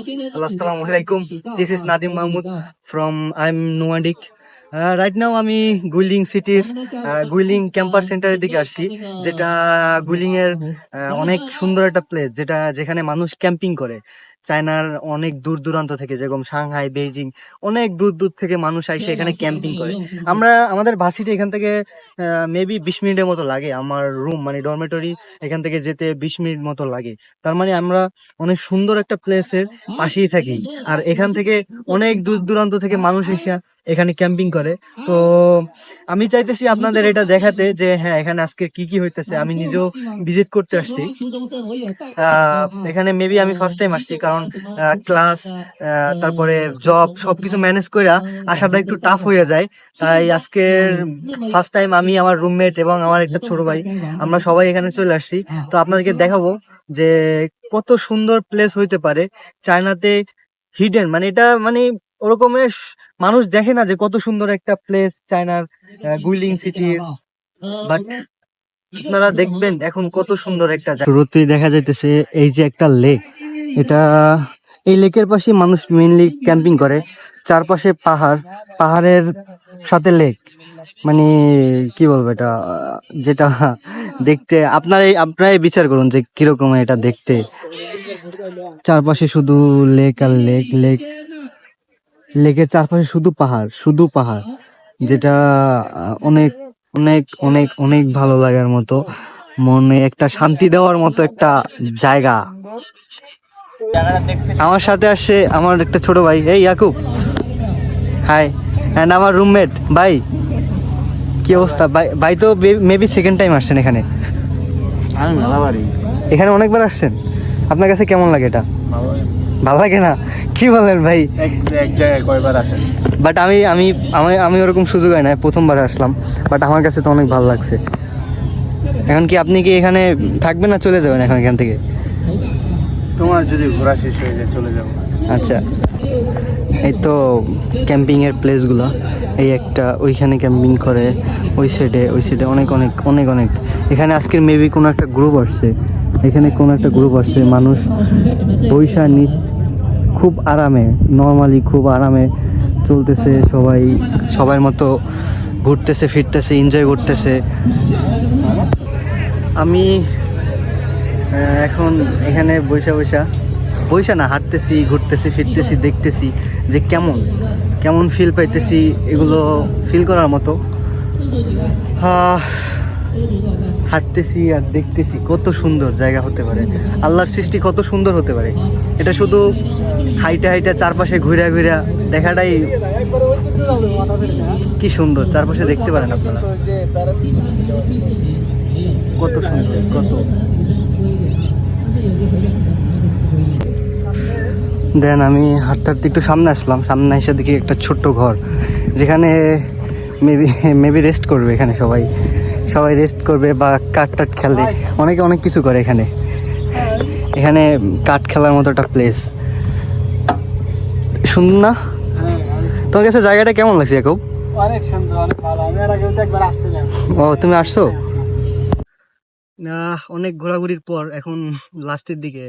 Assalamu this This Nadim Mahmud from I am নোয়াডিক right now আমি গুইলিং সিটির গুইলিং campus সেন্টারের দিকে আসছি যেটা গুইলিং এর আহ, অনেক সুন্দর একটা প্লেস যেটা যেখানে মানুষ ক্যাম্পিং করে। চায়নার অনেক দূর দূরান্ত থেকে যেরকম সাংহাই বেইজিং অনেক দূর দূর থেকে মানুষ আসে এখানে ক্যাম্পিং করে। আমরা আমাদের ভার্সিটি এখান থেকে মেবি বিশ মিনিটের মতো লাগে আমার রুম মানে ডরমেটরি এখান থেকে যেতে বিশ মিনিট মতো লাগে। তার মানে আমরা অনেক সুন্দর একটা প্লেসের পাশেই থাকি। আর এখান থেকে অনেক দূর দূরান্ত থেকে মানুষ এসে এখানে ক্যাম্পিং করে। তো আমি চাইতেছি আপনাদের এটা দেখাতে যে হ্যাঁ এখানে আজকে কি কি হইতেছে? আমি নিজেও ভিজিট করতে আসছি। আহ, এখানে মেবি আমি ফার্স্ট টাইম আসছি কারণ ক্লাস তারপরে জব সবকিছু ম্যানেজ করে আসাটা একটু টাফ হয়ে যায়। তাই আজকের ফার্স্ট টাইম আমি আমার রুমমেট এবং আমার একটা ছোট ভাই আমরা সবাই এখানে চলে আসছি। তো আপনাদেরকে দেখাবো যে কত সুন্দর প্লেস হইতে পারে। চায়নাতে হিডেন মানে এটা মানে ওরকমের মানুষ দেখে না যে কত সুন্দর একটা প্লেস চায়নার গুইলিং সিটির বাট আপনারা দেখবেন এখন কত সুন্দর একটা শুরুতেই দেখা যাইতেছে এই যে একটা লেক এটা, এই লেকের পাশে মানুষ মেইনলি ক্যাম্পিং করে। চারপাশে পাহাড়, পাহাড়ের সাথে লেক মানে কি বলব এটা, যেটা দেখতে আপনারাই আপনারাই বিচার করুন যে কীরকম এটা দেখতে। চারপাশে শুধু লেক আর লেক লেক লেকের চারপাশে শুধু পাহাড় শুধু পাহাড় যেটা অনেক অনেক অনেক অনেক ভালো লাগার মতো মনে একটা শান্তি দেওয়ার মতো একটা জায়গা। আমার সাথে আসছে আমার একটা ছোট ভাই। এই ইয়াকুব। হাই অ্যান্ড আমার রুমমেট ভাই কি অবস্থা? ভাই ভাই তো মেবি সেকেন্ড টাইম আসছেন এখানে। এখানে অনেকবার আসছেন। আপনার কাছে কেমন লাগে এটা? ভালো লাগে না? কি বলেন ভাই? এক জায়গায় কয়বার আসেন? বাট আমি আমি আমি আমি ওরকম সুযোগ হয় না প্রথমবার আসলাম বাট আমার কাছে তো অনেক ভালো লাগছে। এখন কি আপনি কি এখানে থাকবেন না চলে যাবেন এখন এখান থেকে? তোমার যদি ঘোরা শেষ হয়ে যায় চলে যাব। আচ্ছা। এই তো ক্যাম্পিংয়ের প্লেসগুলো এই একটা ওইখানে ক্যাম্পিং করে ওই সাইডে ওই সাইডে অনেক অনেক অনেক অনেক। এখানে আজকের মেবি কোনো একটা গ্রুপ আসছে এখানে কোনো একটা গ্রুপ আসছে মানুষ বৈশা নি খুব আরামে নর্মালি খুব আরামে চলতেছে সবাই, সবার মতো ঘুরতেছে, ফিরতেছে এনজয় করতেছে। আমি এখন এখানে বৈশা বৈশা বৈশা না, হাঁটতেছি, ঘুরতেছি, ফিরতেছি, দেখতেছি যে কেমন কেমন ফিল পাইতেছি এগুলো ফিল করার মতো। হাঁটতেছি আর দেখতেছি কত সুন্দর জায়গা হতে পারে। আল্লাহর সৃষ্টি কত সুন্দর হতে পারে। এটা শুধু হাইটা হাইটা চারপাশে ঘুরে ঘুরে দেখাটাই কি সুন্দর। চারপাশে দেখতে পারেন আপনারা। কত সুন্দর, কত। দেন আমি হাঁটতে হাঁটতে একটু সামনে আসলাম। সামনে এসে দেখি একটা ছোট্ট ঘর, যেখানে মেবি মেবি রেস্ট করবে এখানে সবাই। সবাই রেস্ট করবে বা কাঠ টাট খেলে অনেকে অনেক কিছু করে এখানে। এখানে কাঠ খেলার মতো একটা প্লেস সুন্দর না। তোমার কাছে জায়গাটা কেমন লাগছে খুব অনেক সুন্দর অনেক ভালো। আমি আর আগে একবার আসছিলাম ও তুমি আসছো? অনেক ঘোরাঘুরির পর এখন লাস্টের দিকে।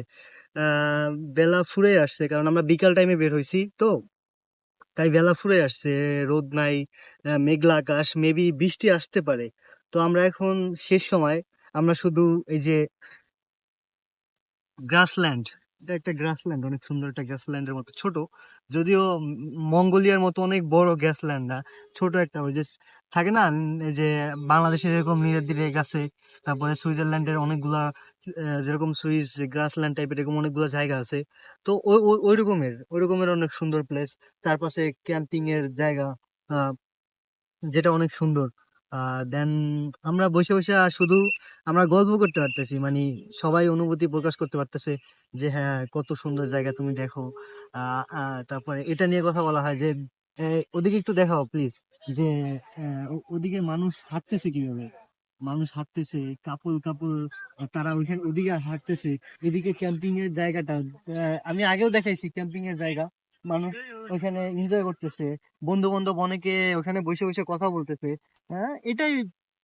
বেলা ফুরে আসছে কারণ আমরা বিকাল টাইমে বের হয়েছি তো। তাই বেলা ফুরে আসছে রোদ নাই মেঘলা আকাশ মেবি বৃষ্টি আসতে পারে। তো আমরা এখন শেষ সময়। আমরা শুধু এই যে গ্রাসল্যান্ড এটা একটা গ্রাসল্যান্ড অনেক সুন্দর একটা গ্রাসল্যান্ডের মতো, ছোট। যদিও মঙ্গোলিয়ার মতো অনেক বড় গ্রাসল্যান্ড না, ছোট একটা, ওই যে থাকে না যে বাংলাদেশের এরকম নীলাদ্রি লেক আছে তারপরে সুইজারল্যান্ডের অনেকগুলা যেরকম সুইস গ্রাসল্যান্ড টাইপের এরকম অনেকগুলো জায়গা আছে। তো ওই- ওই রকমের ওই রকমের অনেক সুন্দর প্লেস তার পাশে ক্যাম্পিং এর জায়গা যেটা অনেক সুন্দর। দেন আমরা বসে বসে শুধু আমরা গল্প করতে পারতেছি মানে সবাই অনুভূতি প্রকাশ করতে পারতেছে যে হ্যাঁ কত সুন্দর জায়গা তুমি দেখো। তারপরে এটা নিয়ে কথা বলা হয় যে ওদিকে একটু দেখাও প্লিজ যে ওদিকে মানুষ হাঁটতেছে কীভাবে? মানুষ হাঁটতেছে, কাপল কাপল তারা ওইখানে, ওদিকে হাঁটতেছে, এদিকে ক্যাম্পিং এর জায়গাটা আমি আগেও দেখাইছি ক্যাম্পিং এর জায়গা। মানুষ ওইখানে এনজয় করতেছে। বন্ধু বান্ধব অনেকে ওখানে বসে বসে কথা বলতেছে। হ্যাঁ এটাই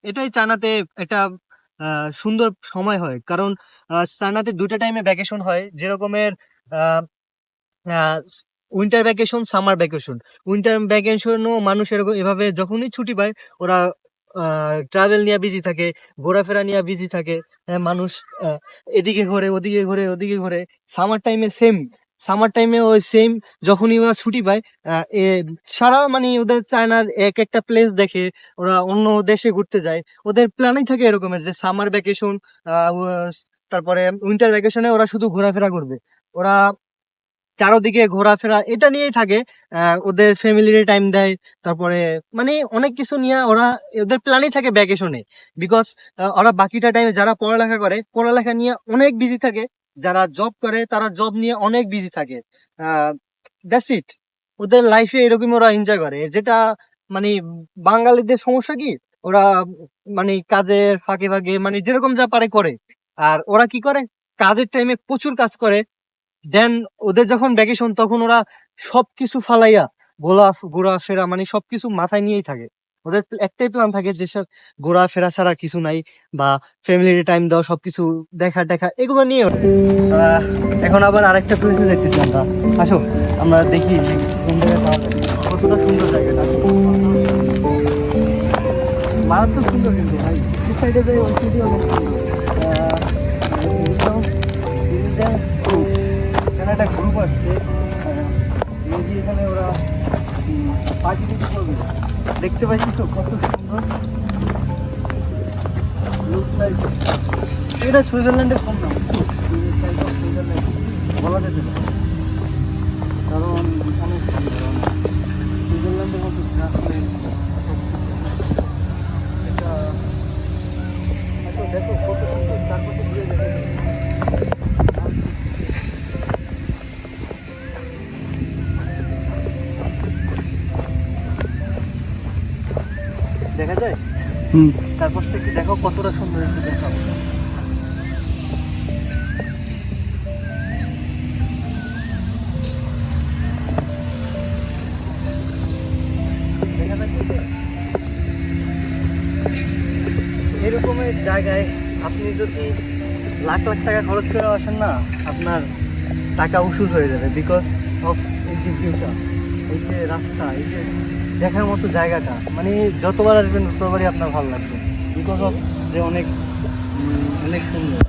এটাই চানাতে একটা সুন্দর সময় হয়। কারণ চানাতে দুটা টাইমে ভ্যাকেশন হয়। যেরকমের winter vacation summer vacation winter ভ্যাকেশনও মানুষ এরকম এভাবে যখনই ছুটি পায় ওরা ট্রাভেল নিয়ে বিজি থাকে ঘোরাফেরা নিয়ে বিজি থাকে। হ্যাঁ, মানুষ এদিকে ঘোরে ওদিকে ঘোরে ওদিকে ঘোরে। সামার টাইমে সেম সামার টাইমে ওই সেম যখনই ওরা ছুটি পায় এ সারা মানে ওদের চায়নার এক একটা প্লেস দেখে ওরা অন্য দেশে ঘুরতে যায়। ওদের প্ল্যানই থাকে এরকমের যে সামার ভ্যাকেশন তারপরে উইন্টার ভ্যাকেশনে ওরা শুধু ঘোরাফেরা করবে। ওরা চারোদিকে ঘোরাফেরা, এটা নিয়েই থাকে ওদের ফ্যামিলির টাইম দেয়, তারপরে মানে অনেক কিছু নিয়ে ওরা, ওদের প্ল্যানই থাকে ভ্যাকেশনে বিকজ ওরা বাকিটা টাইমে যারা পড়ালেখা করে, পড়ালেখা নিয়ে অনেক বিজি থাকে যারা জব করে, তারা জব নিয়ে অনেক বিজি থাকে। ইট ওদের লাইফে এরকম ওরা এনজয় করে। যেটা মানে বাঙালিদের সমস্যা কি? ওরা মানে কাজের ফাঁকে ফাঁকে মানে যেরকম যা পারে করে। আর ওরা কি করে? কাজের টাইমে প্রচুর কাজ করে। দেন ওদের যখন ভ্যাকেশন তখন ওরা সবকিছু ফালাইয়া ঘোরা ঘোরাফেরা মানে সবকিছু মাথায় নিয়েই থাকে। ওদের একটাই প্ল্যান থাকে যে সব ঘোরাফেরা ছাড়া কিছু নাই বা ফ্যামিলির টাইম দেওয়া সবকিছু দেখা দেখা এগুলো নিয়ে। এখন আবার আরেকটা প্লেসে দেখতেছি আমরা আসো আমরা দেখি কতটা সুন্দর জায়গাটা সুন্দর কিন্তু ভাই একটা গ্রুপ দেখতে পাচ্ছি তো কত সুন্দর। এটা সুইজারল্যান্ডের কম না বলা যেতে পারে। দেখা যায় হুম তারপর থেকে দেখো কতটা সুন্দর একটু দেখা? এরকমের জায়গায় আপনি যদি লাখ লাখ টাকা খরচ করে আসেন না আপনার টাকা উসুল হয়ে যাবে বিকজ অফ এই যে ভিউটা এই যে রাস্তা এই যে দেখার মতো জায়গাটা মানে যতবার আসবেন ততবারই আপনার ভালো লাগবে। বিকজ অফ যে অনেক অনেক সুন্দর।